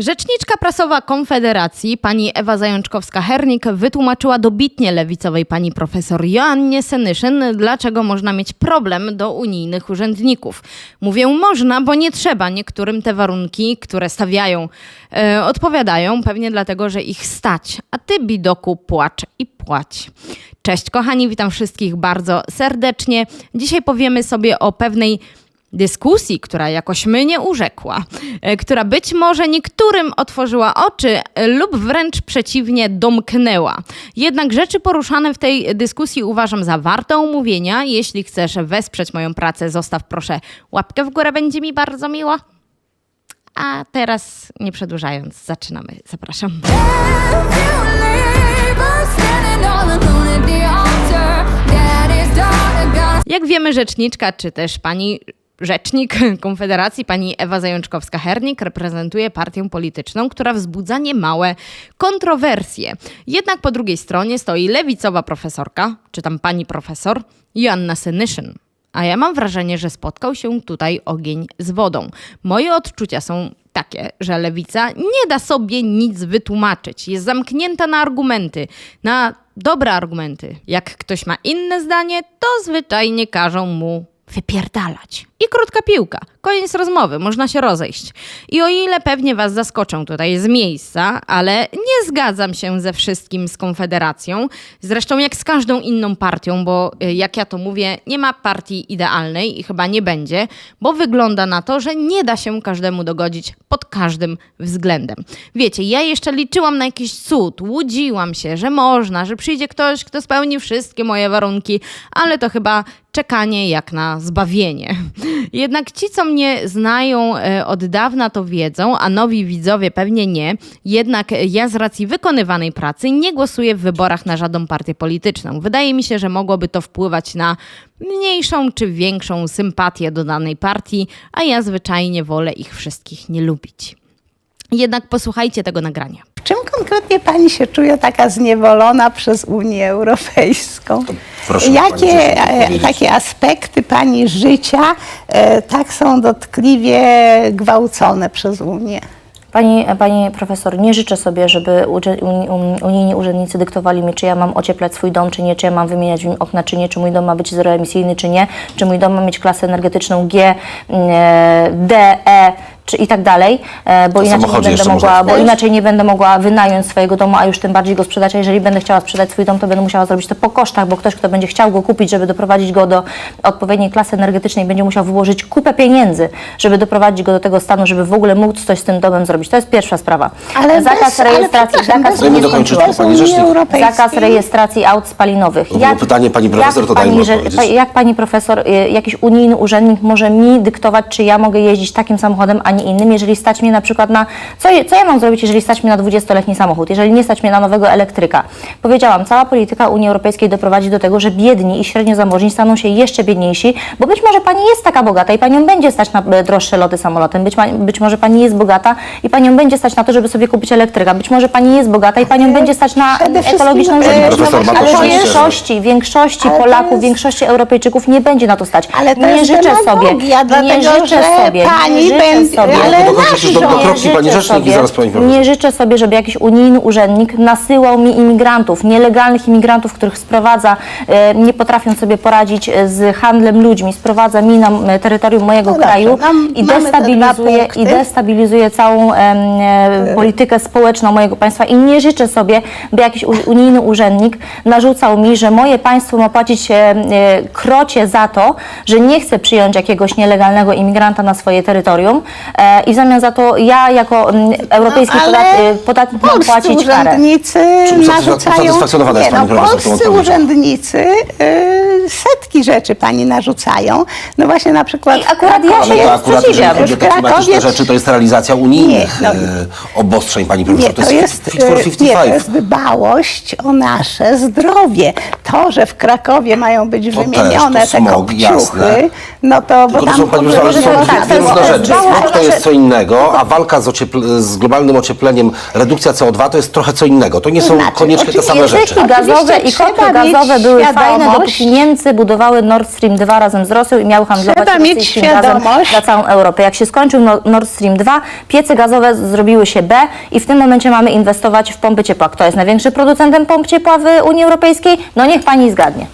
Rzeczniczka prasowa Konfederacji, pani Ewa Zajączkowska-Hernik, wytłumaczyła dobitnie lewicowej pani profesor Joannie Senyszyn, dlaczego można mieć problem do unijnych urzędników. Mówię można, bo nie trzeba. Niektórym te warunki, które stawiają, e, odpowiadają, pewnie dlatego, że ich stać. A ty, bidoku, płacz i płać. Cześć kochani, witam wszystkich bardzo serdecznie. Dzisiaj powiemy sobie o pewnej dyskusji, która jakoś mnie urzekła, e, która być może niektórym otworzyła oczy lub wręcz przeciwnie domknęła. Jednak rzeczy poruszane w tej dyskusji uważam za warte omówienia. Jeśli chcesz wesprzeć moją pracę, zostaw proszę łapkę w górę, będzie mi bardzo miło. A teraz, nie przedłużając, zaczynamy. Zapraszam. Jak wiemy, rzeczniczka, czy też pani rzecznik Konfederacji, pani Ewa Zajączkowska-Hernik, reprezentuje partię polityczną, która wzbudza niemałe kontrowersje. Jednak po drugiej stronie stoi lewicowa profesorka, czy tam pani profesor, Joanna Senyszyn. A ja mam wrażenie, że spotkał się tutaj ogień z wodą. Moje odczucia są takie, że lewica nie da sobie nic wytłumaczyć. Jest zamknięta na argumenty, na dobre argumenty. Jak ktoś ma inne zdanie, to zwyczajnie każą mu wypierdalać. I krótka piłka. Koniec rozmowy, można się rozejść. I o ile pewnie Was zaskoczę tutaj z miejsca, ale nie zgadzam się ze wszystkim z Konfederacją, zresztą jak z każdą inną partią, bo y, jak ja to mówię, nie ma partii idealnej i chyba nie będzie, bo wygląda na to, że nie da się każdemu dogodzić pod każdym względem. Wiecie, ja jeszcze liczyłam na jakiś cud, łudziłam się, że można, że przyjdzie ktoś, kto spełni wszystkie moje warunki, ale to chyba czekanie jak na zbawienie. Jednak ci, co mnie znają e, od dawna, to wiedzą, a nowi widzowie pewnie nie. Jednak ja z racji wykonywanej pracy nie głosuję w wyborach na żadną partię polityczną. Wydaje mi się, że mogłoby to wpływać na mniejszą czy większą sympatię do danej partii, a ja zwyczajnie wolę ich wszystkich nie lubić. Jednak posłuchajcie tego nagrania. W czym konkretnie pani się czuje taka zniewolona przez Unię Europejską? Proszę pani Jakie coś e, takie aspekty pani życia e, tak są dotkliwie gwałcone przez Unię? Pani, pani profesor, nie życzę sobie, żeby um, unijni urzędnicy dyktowali mi, czy ja mam ocieplać swój dom, czy nie, czy ja mam wymieniać w nim okna, czy nie, czy mój dom ma być zeroemisyjny, czy nie, czy mój dom ma mieć klasę energetyczną G, e, D, E, czy i tak dalej, e, bo inaczej nie będę mogła, bo inaczej nie będę mogła wynająć swojego domu, a już tym bardziej go sprzedać, a jeżeli będę chciała sprzedać swój dom, to będę musiała zrobić to po kosztach, bo ktoś, kto będzie chciał go kupić, żeby doprowadzić go do odpowiedniej klasy energetycznej, będzie musiał wyłożyć kupę pieniędzy, żeby doprowadzić go do tego stanu, żeby w ogóle móc coś z tym domem zrobić. To jest pierwsza sprawa. Ale zakaz bez, ale rejestracji, przepraszam, zakaz, pani rzecznik. Europejskiej. zakaz rejestracji aut spalinowych. To było pytanie pani profesor, jak to pani, że- Jak pani profesor, y, jakiś unijny urzędnik może mi dyktować, czy ja mogę jeździć takim samochodem, a nie innym, jeżeli stać mnie na przykład na... Co, co ja mam zrobić, jeżeli stać mnie na 20-letni samochód, jeżeli nie stać mnie na nowego elektryka? Powiedziałam, cała polityka Unii Europejskiej doprowadzi do tego, że biedni i średnio zamożni staną się jeszcze biedniejsi, bo być może pani jest taka bogata i panią będzie stać na e, droższe loty samolotem, być, ma- być może pani jest bogata i panią będzie stać na to, żeby sobie kupić elektryka, być może pani jest bogata i panią będzie stać na ekologiczną e, żywność. Ale że- większości, większości Ale Polaków, jest- większości Europejczyków nie będzie na to stać. Ale to nie jest życzę sobie, demagogia, nie dlatego, życzę że sobie, pani nie życzę będzie- sobie. Ale dokończysz do, do nasz kropki Nie pani życzę rzecznik i zaraz pani nie życzę sobie, żeby jakiś unijny urzędnik nasyłał mi imigrantów, nielegalnych imigrantów, których sprowadza, e, nie potrafią sobie poradzić e, z handlem ludźmi, sprowadza mi na terytorium mojego No dobrze, kraju nam- i destabilizuje, i destabilizuje całą em, e, politykę społeczną mojego państwa. I nie życzę sobie, by jakiś unijny urzędnik narzucał mi, że moje państwo ma płacić e, e, krocie za to, że nie chce przyjąć jakiegoś nielegalnego imigranta na swoje terytorium e, i w zamian za to ja jako m, europejski No, ale podat, e, podatnik mam Polscy płacić karę. urzędnicy Czy narzucają... usatysfakcjonowana jest Nie, pani no, profesor tą Polscy odpowiedzią? urzędnicy y, setki rzeczy pani narzucają. No właśnie na przykład I akurat ja się Ale to akurat, jeżeli sprzeciwiam. chodzi o W te klimatyczne rzeczy, to jest realizacja unijnych Nie, no- e, obostrzeń pani profesor. Nie, to to jest fit for e, 55. nie, to jest dbałość o nasze zdrowie. To, że w Krakowie mają być To wymienione też, to te smog, kopciuchy, jasne. no to bo Tylko to tam są, pani profesor, są dwie różne rzeczy. Smog to to jest co innego, a walka z, ociepl- z globalnym ociepleniem, redukcja CO2 to jest trochę co innego. To nie są Znaczy, koniecznie te same rzeczy. tak. gazowe i Oczywiście kotle trzeba mieć gazowe były fajne, świadomość. dopóki Niemcy budowały Nord Stream 2 razem z Rosją i miały handlować Trzeba mieć rosyjskim gazem świadomość. dla całą Europę. Jak się skończył No- Nord Stream 2, piece gazowe zrobiły się B i w tym momencie mamy inwestować w pompy ciepła. Kto jest największym producentem pomp ciepła w Unii Europejskiej? No niech pani zgadnie.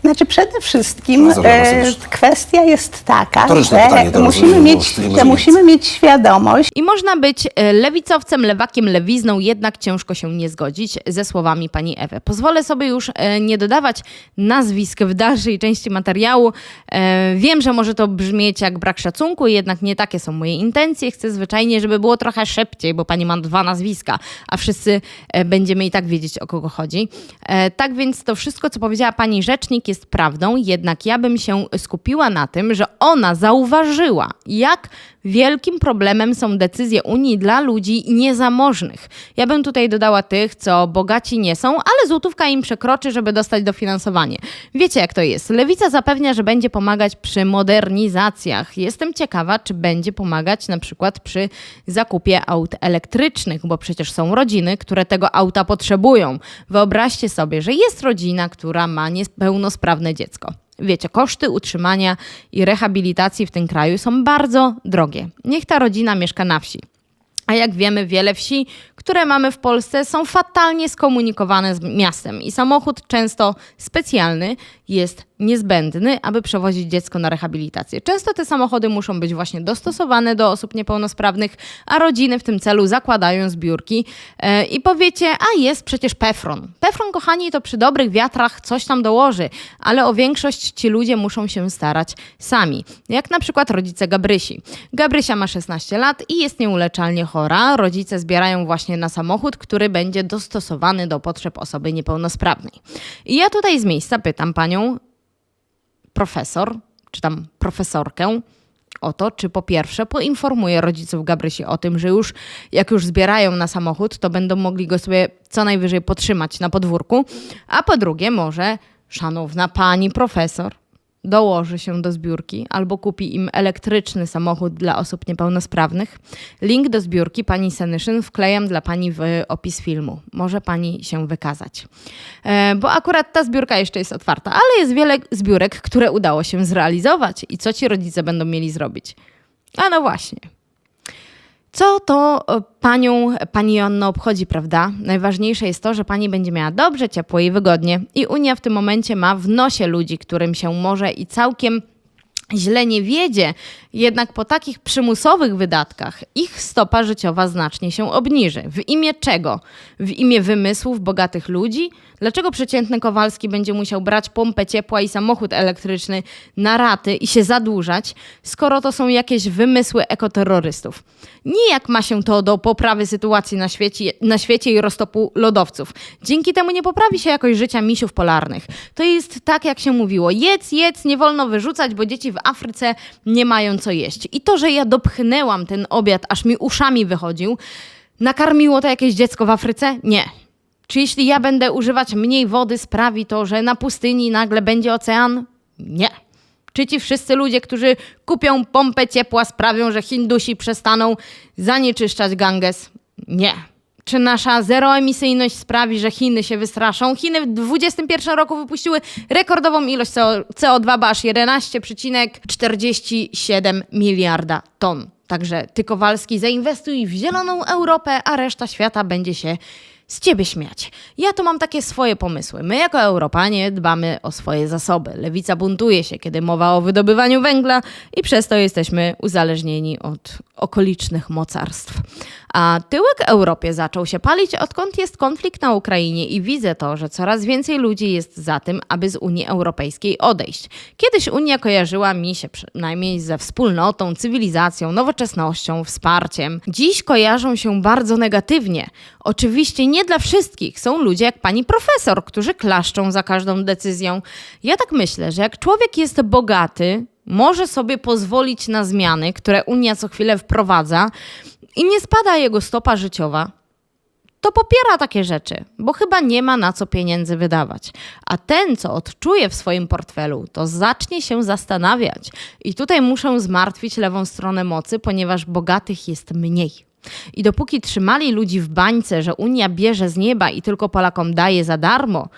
Znaczy przede wszystkim dobrze, e, kwestia jest taka, że pytanie musimy, mieć, że musimy mieć świadomość, I można być e, lewicowcem, lewakiem, lewizną, jednak ciężko się nie zgodzić ze słowami pani Ewy. Pozwolę sobie już e, nie dodawać nazwisk w dalszej części materiału. E, Wiem, że może to brzmieć jak brak szacunku, jednak nie takie są moje intencje. Chcę zwyczajnie, żeby było trochę szybciej, bo pani ma dwa nazwiska, a wszyscy będziemy i tak wiedzieć, o kogo chodzi. E, Tak więc to wszystko, co powiedziała pani rzecznik, jest prawdą, jednak ja bym się skupiła na tym, że ona zauważyła, jak wielkim problemem są decyzje Unii dla ludzi niezamożnych. Ja bym tutaj dodała tych, co bogaci nie są, ale złotówka im przekroczy, żeby dostać dofinansowanie. Wiecie, jak to jest. Lewica zapewnia, że będzie pomagać przy modernizacjach. Jestem ciekawa, czy będzie pomagać na przykład przy zakupie aut elektrycznych, bo przecież są rodziny, które tego auta potrzebują. Wyobraźcie sobie, że jest rodzina, która ma niepełnosprawne dziecko. Wiecie, koszty utrzymania i rehabilitacji w tym kraju są bardzo drogie. Niech ta rodzina mieszka na wsi. A jak wiemy, wiele wsi, które mamy w Polsce, są fatalnie skomunikowane z miastem i samochód, często specjalny, jest niezbędny, aby przewozić dziecko na rehabilitację. Często te samochody muszą być właśnie dostosowane do osób niepełnosprawnych, a rodziny w tym celu zakładają zbiórki. E, I powiecie, a jest przecież Pefron. Pefron, kochani, to przy dobrych wiatrach coś tam dołoży, ale o większość ci ludzie muszą się starać sami. Jak na przykład rodzice Gabrysi. Gabrysia ma 16 lat i jest nieuleczalnie chora. Rodzice zbierają właśnie na samochód, który będzie dostosowany do potrzeb osoby niepełnosprawnej. I ja tutaj z miejsca pytam panią profesor, czy tam profesorkę, o to, czy po pierwsze poinformuje rodziców Gabrysi o tym, że już jak już zbierają na samochód, to będą mogli go sobie co najwyżej potrzymać na podwórku, a po drugie może szanowna pani profesor dołoży się do zbiórki albo kupi im elektryczny samochód dla osób niepełnosprawnych. Link do zbiórki pani Senyszyn wklejam dla pani w opis filmu. Może pani się wykazać. E, bo akurat ta zbiórka jeszcze jest otwarta, ale jest wiele zbiórek, które udało się zrealizować. I co ci rodzice będą mieli zrobić? A no właśnie. Co to e, panią, pani Joanno obchodzi, prawda? Najważniejsze jest to, że pani będzie miała dobrze, ciepło i wygodnie. I Unia w tym momencie ma w nosie ludzi, którym się może i całkiem źle nie wiedzie, jednak po takich przymusowych wydatkach ich stopa życiowa znacznie się obniży. W imię czego? W imię wymysłów bogatych ludzi? Dlaczego przeciętny Kowalski będzie musiał brać pompę ciepła i samochód elektryczny na raty i się zadłużać, skoro to są jakieś wymysły ekoterrorystów? Nijak ma się to do poprawy sytuacji na świecie, na świecie i roztopu lodowców. Dzięki temu nie poprawi się jakość życia misiów polarnych. To jest tak, jak się mówiło: jedz, jedz, nie wolno wyrzucać, bo dzieci w Afryce nie mają jeść. I to, że ja dopchnęłam ten obiad, aż mi uszami wychodził, nakarmiło to jakieś dziecko w Afryce? Nie. Czy jeśli ja będę używać mniej wody, sprawi to, że na pustyni nagle będzie ocean? Nie. Czy ci wszyscy ludzie, którzy kupią pompę ciepła, sprawią, że Hindusi przestaną zanieczyszczać Ganges? Nie. Czy nasza zeroemisyjność sprawi, że Chiny się wystraszą? Chiny w 2021 roku wypuściły rekordową ilość CO- CO2, bo aż 11,47 miliarda ton. Także ty, Kowalski, zainwestuj w zieloną Europę, a reszta świata będzie się z ciebie śmiać. Ja tu mam takie swoje pomysły. My jako Europanie dbamy o swoje zasoby. Lewica buntuje się, kiedy mowa o wydobywaniu węgla i przez to jesteśmy uzależnieni od okolicznych mocarstw. A tyłek Europie zaczął się palić, odkąd jest konflikt na Ukrainie i widzę to, że coraz więcej ludzi jest za tym, aby z Unii Europejskiej odejść. Kiedyś Unia kojarzyła mi się przynajmniej ze wspólnotą, cywilizacją, nowoczesnością, wsparciem. Dziś kojarzą się bardzo negatywnie. Oczywiście nie dla wszystkich. Są ludzie jak pani profesor, którzy klaszczą za każdą decyzją. Ja tak myślę, że jak człowiek jest bogaty, może sobie pozwolić na zmiany, które Unia co chwilę wprowadza i nie spada jego stopa życiowa, to popiera takie rzeczy, bo chyba nie ma na co pieniędzy wydawać. A ten, co odczuje w swoim portfelu, to zacznie się zastanawiać. I tutaj muszę zmartwić lewą stronę mocy, ponieważ bogatych jest mniej. I dopóki trzymali ludzi w bańce, że Unia bierze z nieba i tylko Polakom daje za darmo,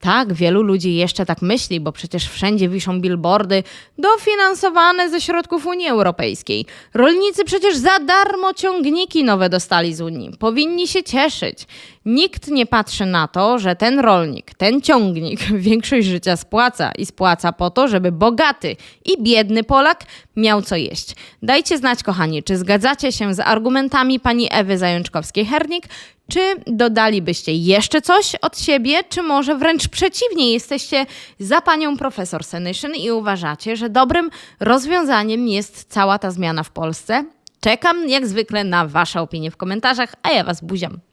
tak, wielu ludzi jeszcze tak myśli, bo przecież wszędzie wiszą billboardy dofinansowane ze środków Unii Europejskiej. Rolnicy przecież za darmo ciągniki nowe dostali z Unii. Powinni się cieszyć. Nikt nie patrzy na to, że ten rolnik, ten ciągnik większość życia spłaca i spłaca po to, żeby bogaty i biedny Polak miał co jeść. Dajcie znać, kochani, czy zgadzacie się z argumentami pani Ewy Zajączkowskiej-Hernik, czy dodalibyście jeszcze coś od siebie, czy może wręcz przeciwnie, jesteście za panią profesor Senyszyn i uważacie, że dobrym rozwiązaniem jest cała ta zmiana w Polsce? Czekam jak zwykle na wasze opinie w komentarzach, a ja was buziam.